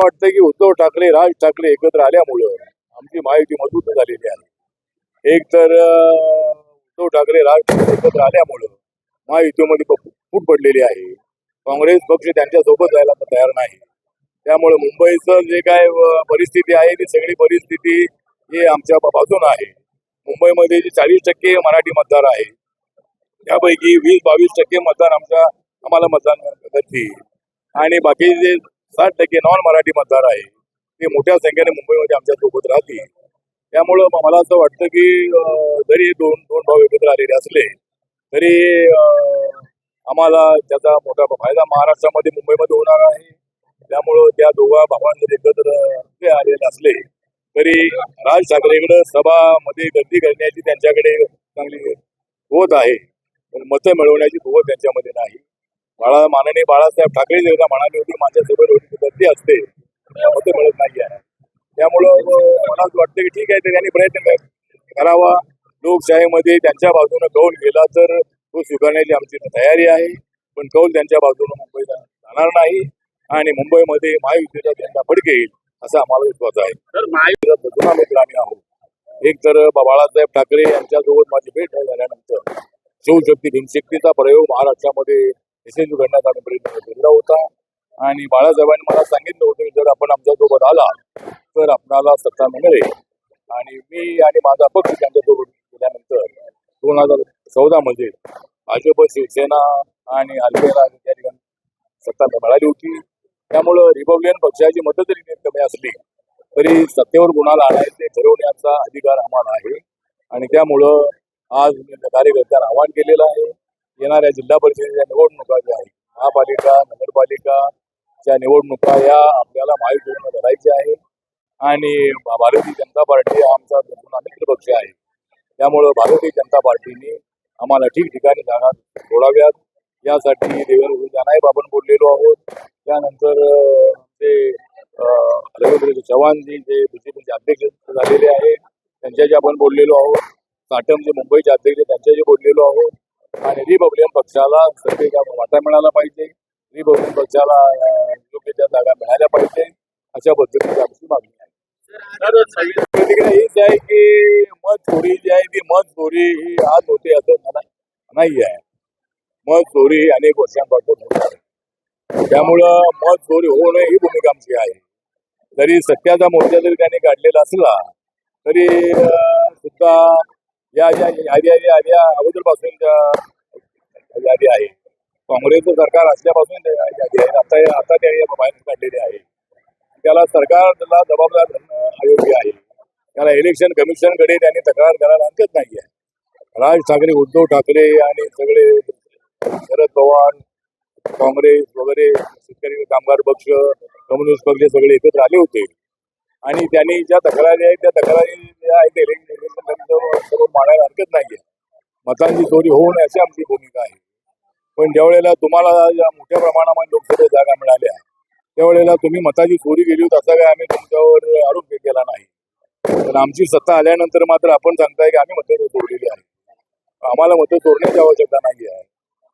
वाटतं की उद्धव ठाकरे राज ठाकरे एकत्र आल्यामुळं आमची महायुती मजबूत झालेली आहे. एक तर उद्धव ठाकरे राज ठाकरे एकत्र आल्यामुळं महायुतीमध्ये फूट पडलेली आहे. काँग्रेस पक्ष त्यांच्यासोबत जायला तयार नाही. त्यामुळे मुंबईचं जे काय परिस्थिती आहे ती सगळी परिस्थिती ही आमच्या बाजून आहे. मुंबईमध्ये जे चाळीस टक्के मराठी मतदार आहे त्यापैकी वीस बावीस टक्के मतदार आमच्या आम्हाला मतदान करतील. आणि बाकी जे साठ टक्के नॉन मराठी मतदार आहे. ते मोठ्या संख्येने मुंबईमध्ये आमच्यासोबत राहतील. त्यामुळं मला असं वाटतं की जरी हे दोन दोन भाऊ एकत्र आलेले असले तरी आम्हाला त्याचा मोठा फायदा महाराष्ट्रामध्ये मुंबईमध्ये होणार आहे. त्यामुळं त्या दोघा भावांमध्ये एकत्र ते आलेले असले तरी राज ठाकरेकडे सभामध्ये गर्दी करण्याची त्यांच्याकडे चांगली होत आहे. पण मतं मिळवण्याची धुवत त्यांच्यामध्ये नाही. बाळा माननीय बाळासाहेब ठाकरे जेव्हा म्हणाले होती माझ्या सोबत एवढी गर्दी असते त्यामध्ये मिळत नाही आहे. त्यामुळं मला असं वाटतं की ठीक आहे त्यांनी प्रयत्न करावा. लोकशाहीमध्ये त्यांच्या बाजूनं कौल गेला तर तो स्वीकारण्याची आमची तयारी आहे. पण कौल त्यांच्या बाजूनं मुंबईला जाणार नाही आणि मुंबईमध्ये महायुतीचा त्यांना फडकेल असा आम्हाला विश्वास आहे. तर महायुतीचा जुना मित्र आम्ही आहोत. एक तर बाळासाहेब ठाकरे यांच्यासोबत माझी भेट झाल्यानंतर शिवशक्ती भीमशक्तीचा प्रयोग महाराष्ट्रामध्ये यशस्वी करण्याचा आम्ही प्रयत्न केलेला होता. आणि बाळासाहेबांनी मला सांगितलं होतं की जर आपण आमच्यासोबत आला तर आपणाला सत्ता मिळेल. आणि मी आणि माझा पक्ष त्यांच्यासोबत गेल्यानंतर दोन हजार चौदा मध्ये भाजप शिवसेना आणि आलबेला त्या ठिकाणी सत्ता मिळाली होती. त्यामुळं रिपब्लिकन पक्षाची मतं जरी कमी असली तरी सत्तेवर कुणाला आणायचे ठरवण्याचा अधिकार आम्हाला आहे. आणि त्यामुळं आज मी कार्यकर्त्यांना आव्हान केलेलं आहे. येणाऱ्या जिल्हा परिषदेच्या निवडणुका ज्या आहेत महापालिका नगरपालिकाच्या निवडणुका या आपल्याला महायुतीनं लढायच्या आहे. आणि भारतीय जनता पार्टी हा आमचा जुना मित्र पक्ष आहे. त्यामुळं भारतीय जनता पार्टीने आम्हाला ठिकठिकाणी जागा सोडाव्यात. यासाठी देवेंद्र जानाईब आपण बोललेलो आहोत. त्यानंतर ते अं, रवींद्र चव्हाणजी जे बीजेपीचे अध्यक्ष झालेले आहे त्यांच्याशी आपण बोललेलो आहोत. साटम जे मुंबईचे अध्यक्ष त्यांच्याशी बोललेलो आहोत. आणि रिपब्लिकन पक्षाला सत्तेचा वाटा मिळाला पाहिजे. रिपब्लिकन पक्षाला योग्य त्या जागा मिळाल्या पाहिजे. अशा पद्धतीची आमची मागणी आहे. तर प्रतिक्रिया हीच आहे की मत चोरी जी आहे ती मत चोरी ही आज होते असं मला नाही आहे. मत चोरी ही अनेक वर्षांपासून होत आहे. त्यामुळं मत चोरी होऊ नये ही भूमिका आमची आहे. जरी सत्याचा मोर्चा जरी त्यांनी काढलेला असला तरी सुद्धा या या याद्या ज्या अगोदरपासून ज्या यादी आहे. काँग्रेसचं सरकार असल्यापासून यादी आहे. आता आता त्या बाहेर काढलेली आहे. त्याला सरकारला जबाबदार धरणं अयोग्य आहे. त्याला इलेक्शन कमिशनकडे त्यांनी तक्रार करायला आणतच नाही आहे. राज ठाकरे उद्धव ठाकरे आणि सगळे शरद पवार काँग्रेस वगैरे शेतकरी कामगार पक्ष कम्युनिस्ट पक्ष सगळे एकत्र आले होते. आणि त्यांनी ज्या तक्रारी आहेत त्या तक्रारी जे आहे ते इलेक्शन मांडायला हरकत नाही मतांची चोरी होऊ नये अशी आमची भूमिका आहे. पण ज्यावेळेला तुम्हाला ज्या मोठ्या प्रमाणामध्ये लोकसभेत जागा मिळाल्या त्यावेळेला तुम्ही मताची चोरी केली होती असा काही आम्ही तुमच्यावर आरोप केला नाही. पण आमची सत्ता आल्यानंतर मात्र आपण सांगताय की आम्ही मतं चोरलेली आहे आम्हाला मतं चोरण्याची आवश्यकता नाही आहे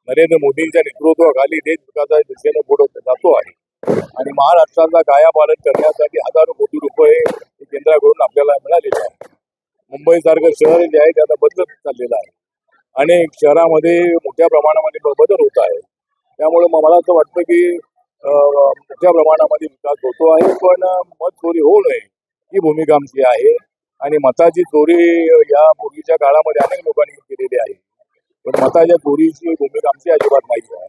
नरेंद्र मोदींच्या नेतृत्वाखाली देश विकासाच्या दिशेने पुढे जातो आहे. आणि महाराष्ट्राचा गायापालन करण्यासाठी हजारो कोटी रुपये हे केंद्राकडून आपल्याला मिळालेले आहे मुंबईसारखं शहर जे आहे ते आता बदलत चाललेलं आहे. अनेक शहरामध्ये मोठ्या प्रमाणामध्ये बदल होत आहे. त्यामुळे मला असं वाटतं की मोठ्या प्रमाणामध्ये विकास होतो आहे पण मत चोरी होऊ नये ही भूमिका आमची आहे. आणि मताची चोरी या पूर्वीच्या काळामध्ये अनेक लोकांनी केलेली आहे. पण मताच्या चोरीची भूमिका आमची अजिबात नाही आहे.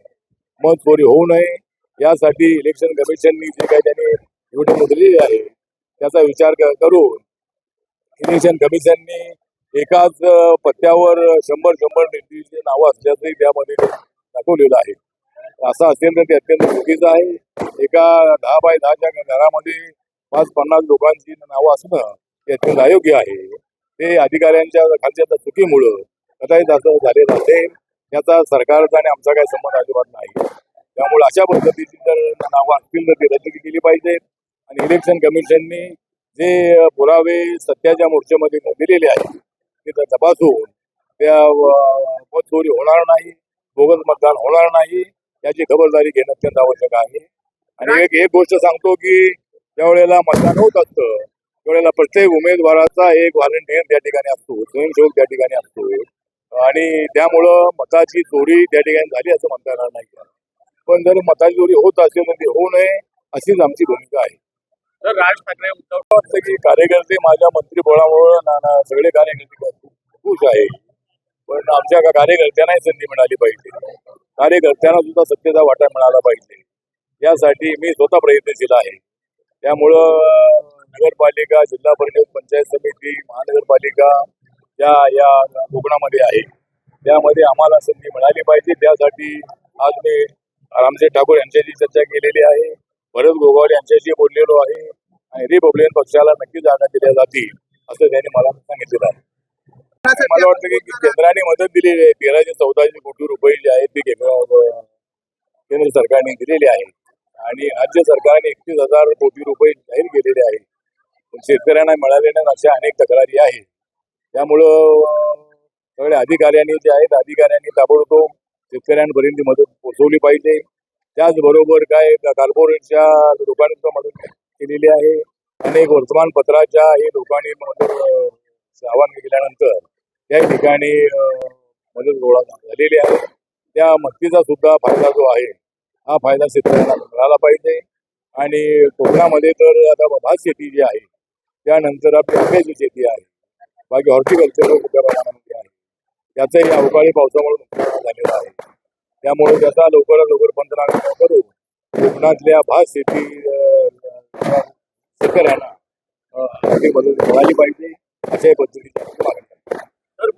मत चोरी होऊ नये यासाठी इलेक्शन कमिशननी जे काही त्यांनी निवडणूक मुद्रलेली आहे त्याचा विचार करून इलेक्शन कमिशननी एकाच पत्त्यावर शंभर शंभर निर्देश नावं असल्याचंही त्यामध्ये दाखवलेलं आहे. असं असेल तर ते अत्यंत चुकीचं आहे. एका दहा बाय दहाच्या घरामध्ये पाच पन्नास लोकांची नावं असणं ते अत्यंत अयोग्य आहे. ते अधिकाऱ्यांच्या खालच्या चुकीमुळं कदाचित असं झालेलं असेल याचा सरकारचा आणि आमचा काही संबंध अजिबात नाही. अशा पद्धतीची जर नावं असतील तर ती रद्द केली पाहिजे. आणि इलेक्शन कमिशननी जे पुरावे सत्याच्या मोर्चामध्ये दिलेले आहेत ते तपासून त्या अं, होणार नाही बोगस मतदान होणार नाही याची खबरदारी घेणं अत्यंत आवश्यक आहे. आणि एक एक गोष्ट सांगतो की ज्यावेळेला मतदान होत असतं त्यावेळेला प्रत्येक उमेदवाराचा एक व्हॉलेंटियर त्या ठिकाणी असतो स्वयंसेवक त्या ठिकाणी असतो. आणि त्यामुळं मताची चोरी त्या ठिकाणी झाली असं म्हणता येणार नाही. पण जर मताची होत असेल तर ती होऊ नये अशीच आमची भूमिका आहे. तर राज ठाकरे उद्धव वाटतं की कार्यकर्ते माझ्या मंत्रिबळामुळे सगळे कार्यकर्ते खुश आहे पण आमच्या का- कार्यकर्त्यांनाही संधी मिळाली पाहिजे. कार्यकर्त्यांना सुद्धा सत्तेचा वाटा मिळाला पाहिजे. यासाठी मी स्वतः प्रयत्नशील आहे. त्यामुळं नगरपालिका जिल्हा परिषद पंचायत समिती महानगरपालिका ज्या या कोकणामध्ये आहे त्यामध्ये आम्हाला संधी मिळाली पाहिजे. त्यासाठी आज मी रामजी ठाकूर यांच्याशी चर्चा केलेली आहे. भरत गोगावले यांच्याशी बोललेलो आहे. आणि रिपब्लिकन पक्षाला नक्की जागा दिल्या जातील असं त्यांनी मला सांगितलेलं आहे. मला वाटतं की केंद्राने मदत दिलेली आहे. तेराशे चौदाशे कोटी रुपये जे आहेत ते केंद्र केंद्र सरकारने दिलेले आहे आणि राज्य सरकारने एकतीस हजार कोटी रुपये जाहीर केलेले आहे पण शेतकऱ्यांना मिळाले अशा अनेक तक्रारी आहेत. त्यामुळं सगळ्या अधिकाऱ्यांनी जे आहेत अधिकाऱ्यांनी ताबडतोब शेतकऱ्यांपर्यंत मदत पोहोचवली पाहिजे. त्याचबरोबर काय कॉर्पोरेटच्या लोकांनी सुद्धा मदत केलेली आहे. अनेक वर्तमानपत्राच्या हे लोकांनी आवाहन केल्यानंतर त्या ठिकाणी मदत गोळा झालेली आहे. त्या मदतीचा सुद्धा फायदा जो आहे हा फायदा शेतकऱ्यांना मिळाला पाहिजे. आणि कोकणामध्ये तर आता भात शेती जी आहे त्यानंतर आपली आंब्याची शेती आहे. बाकी हॉर्टिकल्चर मोठ्या प्रमाणामध्ये आहे. त्याचंही अवकाळी पावसामुळे नुकसान झालेलं आहे. त्यामुळे त्याचा लवकरात लवकर पंचनामा करून कोकणातल्या भात शेती शेतकऱ्यांना मदत मिळाली पाहिजे अशा पद्धतीची मागणी तर